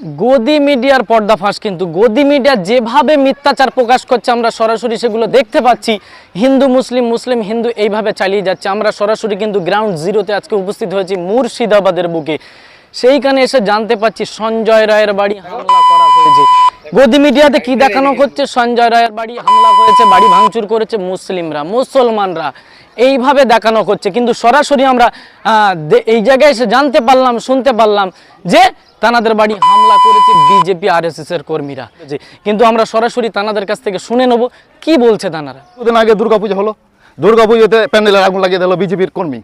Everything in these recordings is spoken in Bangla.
গদি মিডিয়ার পর্দা পর্দাফাঁস কিন্তু গদি মিডিয়া যেভাবে মিথ্যাচার প্রকাশ করছে, আমরা সরাসরি সেগুলো দেখতে পাচ্ছি। হিন্দু, মুসলিম মুসলিম, হিন্দু এইভাবে চালিয়ে যাচ্ছে। আমরা সরাসরি কিন্তু গ্রাউন্ড জিরোতে আজকে উপস্থিত হয়েছি মুর্শিদাবাদের বুকে। সেইখানে এসে জানতে পাচ্ছি সঞ্জয় রায়ের বাড়ি হামলা করা হয়েছে। গদি মিডিয়াতে কি দেখানো হচ্ছে? সঞ্জয় রায়ের বাড়ি হামলা হয়েছে, বাড়ি ভাঙচুর করেছে মুসলিমরা, মুসলমানরা। এইভাবে দেখানো হচ্ছে। কিন্তু সরাসরি আমরা এই জায়গায় এসে জানতে পারলাম, শুনতে পারলাম যে তানাদের বাড়ি হামলা করেছে বিজেপি আর এর কর্মীরা। জি, কিন্তু আমরা সরাসরি তানাদের কাছ থেকে শুনে নেব কি বলছে তানারা? কিছুদিন আগে দুর্গাপূজা হলো। দুর্গাপুজোতে প্যান্ডেলের আগুন লাগিয়ে দিল বিজেপির কর্মী।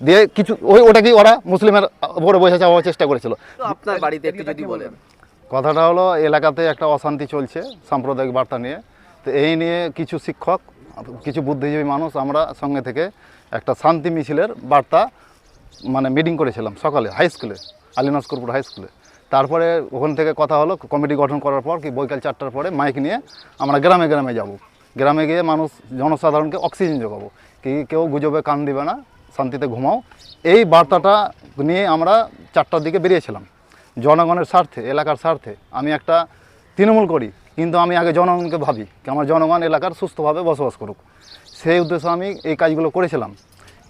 দিয়ে কিছু ওই ওটাকেই ওরা মুসলিমের উপরে বসে চাওয়ার চেষ্টা করেছিল? আপনার বাড়িতে একটু যদি বলেন। কথাটা হলো এলাকাতে একটা অশান্তি চলছে সাম্প্রদায়িক বার্তা নিয়ে। তো এই নিয়ে কিছু শিক্ষক কিছু বুদ্ধিজীবী মানুষ আমরা সঙ্গে থেকে একটা শান্তি মিছিলের বার্তা মানে মিটিং করেছিলাম সকালে হাই স্কুলে। আলিনাসকুরপুর হাই স্কুলে। তারপরে ওখান থেকে কথা হলো, কমিটি গঠন করার পর কি বৈকাল চারটার পরে মাইক নিয়ে আমরা গ্রামে গ্রামে যাব। গ্রামে গিয়ে মানুষ, জনসাধারণকে অক্সিজেন যোগাবো। কি কেউ গুজবে, কান দিবে না, শান্তিতে ঘুমাও। এই বার্তাটা নিয়ে আমরা চারটার দিকে বেরিয়েছিলাম। জনগণের স্বার্থে, এলাকার স্বার্থে আমি একটা তৃণমূল করি, কিন্তু আমি আগে জনগণকে ভাবি কি আমার জনগণ এলাকার সুস্থভাবে বসবাস করুক। সেই উদ্দেশ্যে আমি এই কাজগুলো করেছিলাম।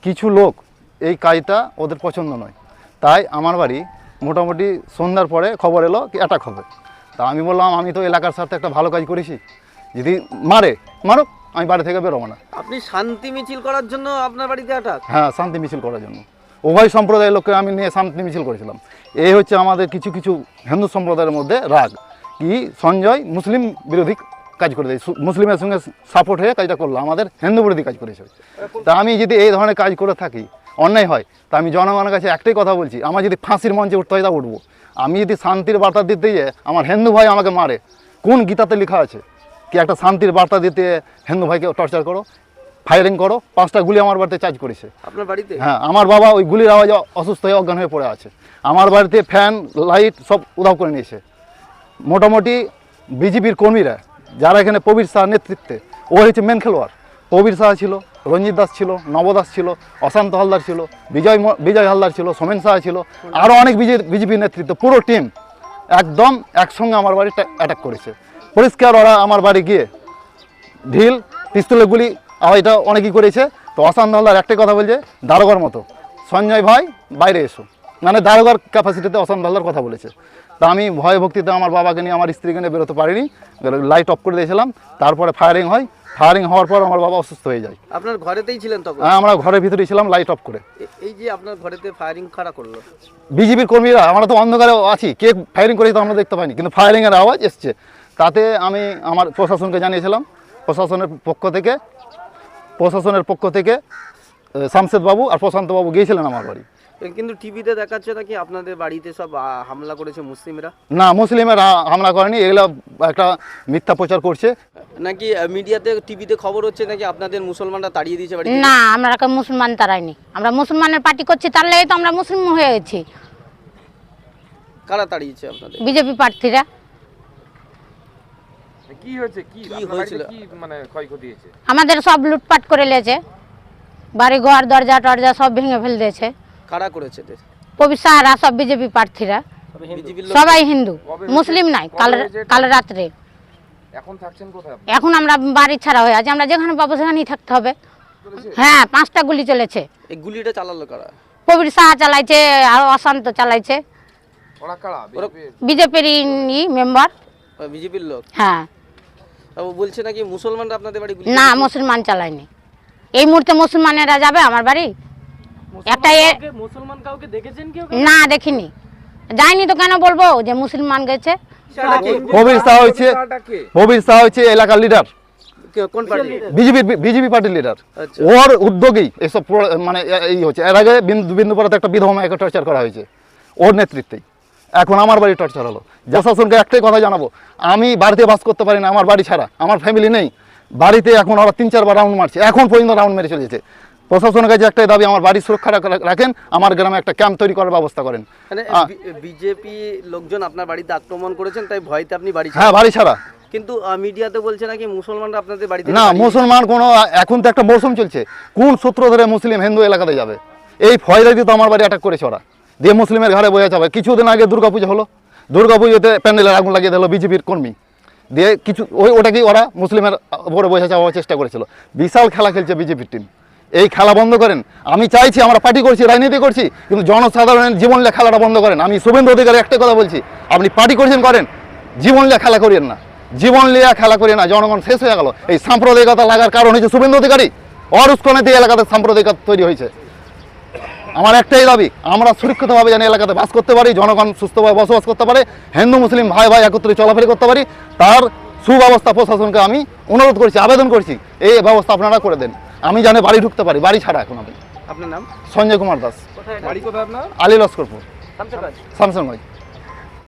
কিছু লোক এই কাজটা ওদের পছন্দ নয়। তাই আমার বাড়ি মোটামুটি সন্ধ্যার পরে খবর এলো কি অ্যাটাক হবে। তা আমি বললাম আমি তো এলাকার স্বার্থে একটা ভালো কাজ করেছি। যদি মারে মারুক আমি বাড়ি থেকে বেরোবো না। আপনি শান্তি মিছিল করার জন্য আপনার বাড়িতে আটাক হ্যাঁ শান্তি মিছিল করার জন্য। উভয় সম্প্রদায়ের লোককে আমি নিয়ে শান্তি মিছিল করেছিলাম। এই হচ্ছে আমাদের কিছু কিছু হিন্দু সম্প্রদায়ের মধ্যে রাগ। কি সঞ্জয় মুসলিম বিরোধী কাজ করে দেয়। মুসলিমের সঙ্গে সাপোর্ট হয়ে কাজটা করল আমাদের হিন্দু বিরোধী কাজ করেছে। তা আমি যদি এই ধরনের কাজ করে থাকি অন্যায় হয়। তা আমি জনগণের কাছে একটাই কথা বলছি আমার যদি ফাঁসির মঞ্চে উঠতে হয় তা উঠবো। আমি যদি শান্তির বার্তা দিতে গিয়ে আমার হিন্দু ভাই আমাকে মারে কোন গীতাতে লেখা আছে? কি একটা শান্তির বার্তা দিতে হিন্দু ভাইকে টর্চার করো ফায়ারিং করো পাঁচটা গুলি আমার বাড়িতে চার্জ করেছে। আপনার বাড়িতে? হ্যাঁ আমার বাবা ওই গুলির আওয়াজে অসুস্থ হয়ে অজ্ঞান হয়ে পড়ে আছে। আমার বাড়িতে ফ্যান লাইট সব উধাও করে নিয়েছে। মোটামুটি বিজেপির কর্মীরা যারা এখানে প্রবীর শাহ নেতৃত্বে ও হচ্ছে মেন খেলোয়াড়। প্রবীর শাহ ছিল, রঞ্জিত দাস ছিল, নবদাস ছিল, অশান্ত হালদার ছিল, বিজয় বিজয় হালদার ছিল, সোমেন শাহ ছিল আরও অনেক বিজেপি নেতৃত্ব, পুরো টিম একদম একসঙ্গে আমার বাড়ি অ্যাটাক করেছে। পরিষ্কার ওরা আমার বাড়ি গিয়ে ঢিল পিস্তলের গুলি এটা অনেকই করেছে। তো অশান্ত হালদার একটাই কথা বলছে, দারোগার মতো। সঞ্জয় ভাই, বাইরে এসো। মানে দারোগার ক্যাপাসিটিতে অশান্ত হালদার কথা বলেছে। তা আমি ভয় ভক্তিতে আমার বাবাকে নিয়ে আমার স্ত্রীকে নিয়ে বেরোতে পারিনি। লাইট অফ করে দিয়েছিলাম। তারপরে ফায়ারিং হয়। ফায়ারিং হওয়ার পর আমার বাবা অসুস্থ হয়ে যায়। আপনার ঘরেতেই ছিলেন তখন? হ্যাঁ, আমরা ঘরের ভিতরেই ছিলাম লাইট অফ করে। এই যে আপনার ঘরেতে ফায়ারিং খাড়া করল। বিজেপির কর্মীরা আমরা তো অন্ধকারে আছি। কে ফায়ারিং করেছে তো আমরা দেখতে পাইনি। কিন্তু ফায়ারিংয়ের আওয়াজ এসছে। তাতে আমি আমার প্রশাসনকে জানিয়েছিলাম। প্রশাসনের পক্ষ থেকে প্রশাসনের পক্ষ থেকে আহ, শামশেদ বাবু আর প্রশান্ত বাবু গিয়েছিলেন আমার বাড়ি। কিন্তু টিভিতে দেখাচ্ছে নাকি আপনাদের বাড়িতে সব হামলা করেছে মুসলিমরা? না মুসলিমেরা হামলা করেনি এগুলো একটা মিথ্যা প্রচার করছে। নাকি মিডিয়াতে টিভিতে খবর হচ্ছে নাকি আপনাদের মুসলমানরা তাড়িয়ে দিয়েছে বাড়ি না আমরা কেউ মুসলমান তারাইনি আমরা মুসলমানের পার্টি করছি তাহলে তো আমরা মুসলিম হয়ে গেছি কারা তাড়িয়েছে আপনাদের? বিজেপি প্রার্থীরা। কি হয়েছে? কি হয়েছিল? মানে ক্ষয়ক্ষতি হয়েছে? আমাদের সব লুটপাট করে লেছে বাড়ি ঘর দরজা টরজা সব ভেঙে ফেল দিয়েছে। কারা করেছে এদের? পবিসারা সব বিজেপি প্রার্থীরা। সবাই হিন্দু। মুসলিম নাই কাল কাল রাত্রে। এখন থাকছেন কোথায় এখন আমরা বাড়ি ছাড়া হয়ে আছি আমরা যেখানে পাবো সেখানেই থাকতে হবে। হ্যাঁ পাঁচটা গুলি চলেছে। এই গুলিটা চালালো কারা? কবির শাহ চালাইছে আর অশান্ত চালাইছে। ওরা কারা? বিজেপির? বিজেপির মেম্বার। বিজেপির লোক? হ্যাঁ। বলছে নাকি মুসলমানরা আপনাদের বাড়ি না মুসলমান চালায়নি। এই মুহূর্তে মুসলমানেরা যাবে আমার বাড়ি? একটা মুসলমান কাউকে দেখেছেন কেউ না দেখিনি। যাইনি তো কেন বলব যে মুসলমান গেছে? শাহ কারাটা শাহ হচ্ছে এলাকার লিডার কে- কোন পার্টি? বিজেপি। বিজেপি পার্টির লিডার আচ্ছা। ওর উদ্যোগেই এসব মানে এই হচ্ছে এর আগে বিন্দু বিন্দুপাড়াতে একটা বিধবা টর্চার করা হয়েছে ওর নেতৃত্বেই। এখন আমার বাড়ি টর্চার হলো। একটাই কথা জানাব আমি বাড়িতে বাস করতে পারি না আমার বাড়ি ছাড়া আমার ফ্যামিলি নেই। বাড়িতে এখন ওরা তিন চারবার রাউন্ড মারছে এখন পর্যন্ত রাউন্ড মেরে চলেছে। প্রশাসনের কাছে একটাই দাবি আমার বাড়ির সুরক্ষা রাখ- রাখেন আমার গ্রামে একটা ক্যাম্প তৈরি করার ব্যবস্থা করেন। মানে বিজেপি লোকজন আপনার বাড়িতে আক্রমণ করেছেন তাই ভয়তে আপনি বাড়ি হ্যাঁ বাড়ি ছাড়া। কিন্তু মিডিয়াতে বলছে নাকি মুসলমানরা আপনাদের বাড়িতে না মুসলমান কোনো এখন তো একটা মৌসুম চলছে। কোন সূত্র ধরে মুসলিম হিন্দু এলাকাতে যাবে? এই ফয়দাদি তো আমার বাড়ি অ্যাটাক করেছে ওরা। দিয়ে মুসলিমের ঘরে বোঝা যাবে। কিছুদিন আগে দুর্গাপূজা হলো। দুর্গা পুজোতে প্যান্ডেলের আগুন লাগিয়ে দিল বিজেপির কর্মী। দিয়ে কিছু ওই ওটাকেই ওরা মুসলিমের উপরে বোঝা চাওয়ার চেষ্টা করেছিল। বিশাল খেলা খেলছে বিজেপির টিম এই খেলা বন্ধ করেন। আমি চাইছি, আমরা পার্টি করছি, রাজনীতি করছি, কিন্তু জনসাধারণের জীবনলে খেলাটা বন্ধ করেন। আমি শুভেন্দু অধিকারী একটা কথা বলছি, আপনি পার্টি করছেন, করেন। জীবন লিয়া খেলা করিয়েন না। জীবন লিয়া খেলা করিয়ে না, জনগণ শেষ হয়ে গেল। এই সাম্প্রদায়িকতা লাগার কারণ হচ্ছে শুভেন্দু অধিকারী। অরুস্কনেতে এলাকাতে সাম্প্রদায়িকতা তৈরি হয়েছে। আমার একটাই দাবি, আমরা সুরক্ষিতভাবে যেন এলাকাতে বাস করতে পারি, জনগণ সুস্থভাবে বসবাস করতে পারে, হিন্দু, মুসলিম ভাই ভাই একত্রে চলাফেরা করতে পারি, তার সুব্যবস্থা প্রশাসনকে আমি অনুরোধ করছি, আবেদন করছি, এই ব্যবস্থা আপনারা করে দেন। আমি জানি বাড়ি ঢুকতে পারি বাড়ি ছাড়া এখন আমি। আপনার নাম? সঞ্জয় কুমার দাস। বাড়ি কোথায় আপনার? আলী লস্করপুর। শামসনগঞ্জ